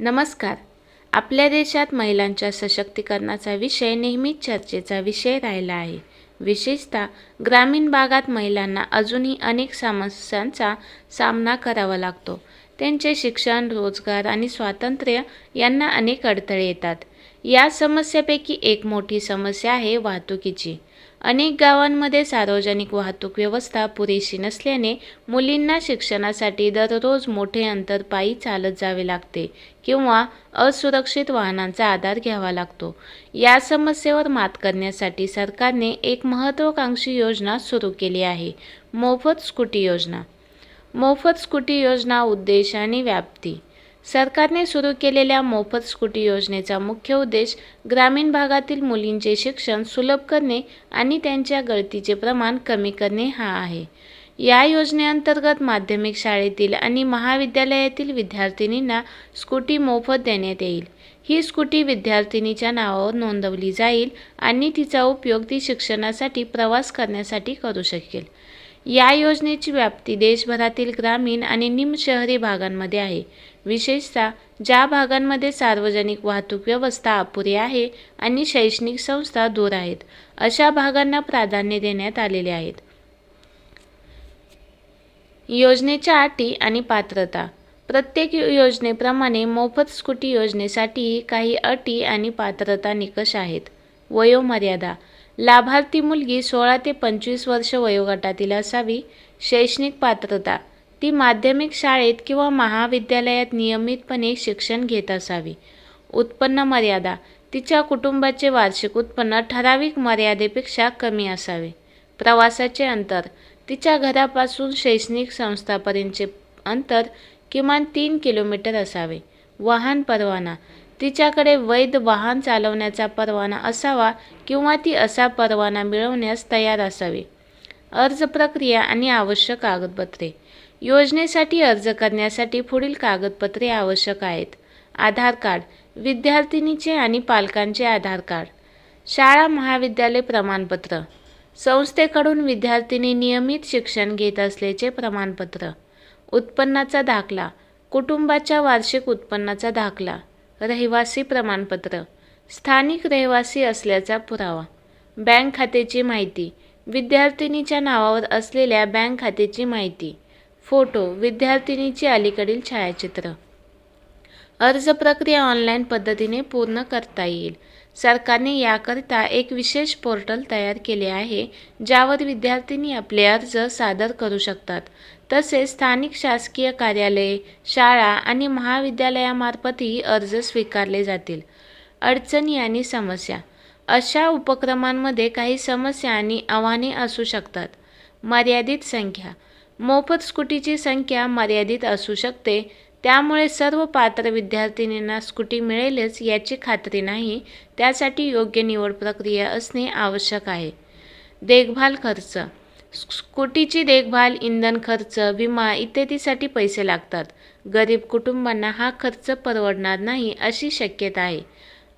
नमस्कार. आपल्या देशात महिलांच्या सशक्तीकरणाचा विषय नेहमीच चर्चेचा विषय राहिला आहे. विशेषतः ग्रामीण भागात महिलांना अजूनही अनेक समस्यांचा सामना करावा लागतो. त्यांचे शिक्षण रोजगार आणि स्वातंत्र्य यांना अनेक अडथळे येतात. या समस्येपैकी एक मोठी समस्या आहे वाहतुकीची. अनेक गावांमध्ये सार्वजनिक वाहतूक व्यवस्था पुरेशी नसल्याने मुलींना शिक्षणासाठी दररोज मोठे अंतर पायी चालत जावे लागते किंवा असुरक्षित वाहनांचा आधार घ्यावा लागतो. या समस्येवर मात करण्यासाठी सरकारने एक महत्त्वाकांक्षी योजना सुरू केली आहे मोफत स्कूटी योजना. मोफत स्कूटी योजना उद्देश आणि व्याप्ती. सरकारने सुरू केलेल्या मोफत स्कूटी योजनेचा मुख्य उद्देश ग्रामीण भागातील मुलींचे शिक्षण सुलभ करणे आणि त्यांच्या गळतीचे प्रमाण कमी करणे हा आहे. या योजनेअंतर्गत माध्यमिक शाळेतील आणि महाविद्यालयातील विद्यार्थिनींना स्कूटी मोफत देण्यात येईल. ही स्कूटी विद्यार्थिनीच्या नावावर नोंदवली जाईल आणि तिचा उपयोग ती शिक्षणासाठी प्रवास करण्यासाठी करू शकेल. या योजनेची व्याप्ती देशभरातील ग्रामीण आणि निम शहरी भागांमध्ये आहे. विशेषतः ज्या भागांमध्ये सार्वजनिक वाहतूक व्यवस्था अपुरी आहे आणि शैक्षणिक संस्था दूर आहेत अशा भागांना प्राधान्य देण्यात आलेले आहेत. योजनेच्या अटी आणि पात्रता. प्रत्येक योजनेप्रमाणे मोफत स्कूटी योजनेसाठीही काही अटी आणि पात्रता निकष आहेत. वयोमर्यादा. लाभार्थी मुलगी सोळा ते पंचवीस वर्ष वयोगटातील असावी शैक्षणिक पात्रता. ती माध्यमिक शाळेत किंवा महाविद्यालयात नियमितपणे शिक्षण घेत असावी. उत्पन्न मर्यादा. तिच्या कुटुंबाचे वार्षिक उत्पन्न ठराविक मर्यादेपेक्षा कमी असावे. प्रवासाचे अंतर. तिच्या घरापासून शैक्षणिक संस्थापर्यंतचे अंतर किमान तीन किलोमीटर असावे. वाहन परवाना. तिच्याकडे वैध वाहन चालवण्याचा परवाना असावा किंवा ती असा परवाना मिळवण्यास तयार असावी. अर्ज प्रक्रिया आणि आवश्यक कागदपत्रे. योजनेसाठी अर्ज करण्यासाठी पुढील कागदपत्रे आवश्यक आहेत. आधार कार्ड विद्यार्थिनीचे आणि पालकांचे आधार कार्ड. शाळा महाविद्यालय प्रमाणपत्र. संस्थेकडून विद्यार्थिनी नियमित शिक्षण घेत असल्याचे प्रमाणपत्र. उत्पन्नाचा दाखला. कुटुंबाच्या वार्षिक उत्पन्नाचा दाखला. रहिवासी प्रमाणपत्र. स्थानिक रहिवासी असल्याचा पुरावा. बँक खात्याची माहिती. विद्यार्थिनीच्या नावावर असलेल्या बँक खात्याची माहिती. फोटो. विद्यार्थिनीची अलीकडील छायाचित्र. अर्ज प्रक्रिया ऑनलाईन पद्धतीने पूर्ण करता येईल. सरकारने याकरिता एक विशेष पोर्टल तयार केले आहे ज्यावर विद्यार्थिनी आपले अर्ज सादर करू शकतात. तसेच स्थानिक शासकीय कार्यालये शाळा आणि महाविद्यालयामार्फतही अर्ज स्वीकारले जातील. अडचणी आणि समस्या. अशा उपक्रमांमध्ये काही समस्या आणि आव्हाने असू शकतात. मर्यादित संख्या. मोफत स्कूटीची संख्या मर्यादित असू शकते. त्यामुळे सर्व पात्र विद्यार्थिनींना स्कूटी मिळेलच याची खात्री नाही. त्यासाठी योग्य निवड प्रक्रिया असणे आवश्यक आहे. देखभाल खर्च. स्कूटीची देखभाल इंधन खर्च विमा इत्यादीसाठी पैसे लागतात. गरीब कुटुंबांना हा खर्च परवडणार नाही अशी शक्यता आहे.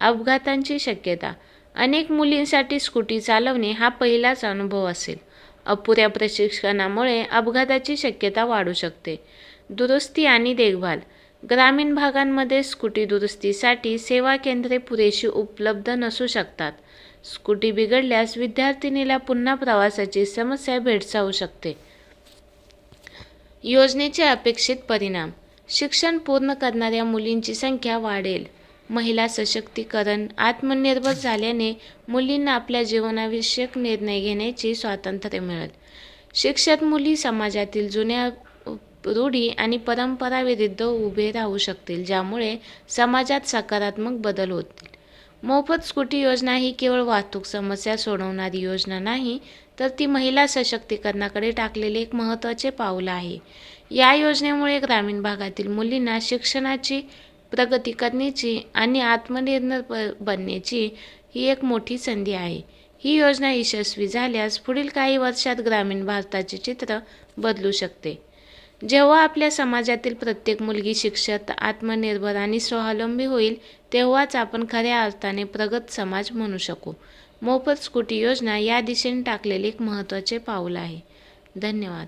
अपघातांची शक्यता. अनेक मुलींसाठी स्कूटी चालवणे हा पहिलाच अनुभव असेल. अपुऱ्या प्रशिक्षणामुळे अपघाताची शक्यता वाढू शकते. दुरुस्ती आणि देखभाल. ग्रामीण भागांमध्ये स्कूटी दुरुस्तीसाठी सेवा केंद्रे पुरेशी उपलब्ध नसू शकतात. स्कूटी बिघडल्यास विद्यार्थिनीला पुन्हा प्रवासाची समस्या भेडसावू शकते. योजनेचे अपेक्षित परिणाम. शिक्षण पूर्ण करणाऱ्या मुलींची संख्या वाढेल. महिला सशक्तीकरण आत्मनिर्भर झाल्याने मुलींना आपल्या जीवनाविषयक निर्णय घेण्याची स्वातंत्र्य मिळेल. शिक्षित मुली समाजातील जुन्या रूढी आणि परंपराविरुद्ध उभे राहू शकतील ज्यामुळे समाजात सकारात्मक बदल होतील. मोफत स्कूटी योजना ही केवळ वाहतूक समस्या सोडवणारी योजना नाही तर ती महिला सशक्तीकरणाकडे टाकलेले एक महत्त्वाचे पाऊल आहे. या योजनेमुळे ग्रामीण भागातील मुलींना शिक्षणाची प्रगती करण्याची आणि आत्मनिर्भर बनण्याची ही एक मोठी संधी आहे. ही योजना यशस्वी झाल्यास पुढील काही वर्षात ग्रामीण भारताचे चित्र बदलू शकते. जेव्हा आपल्या समाजातील प्रत्येक मुलगी शिक्षित आत्मनिर्भर आणि स्वावलंबी होईल तेव्हाच आपण खऱ्या अर्थाने प्रगत समाज म्हणू शकू. मोफत स्कूटी योजना या दिशेने टाकलेले एक महत्त्वाचे पाऊल आहे. धन्यवाद.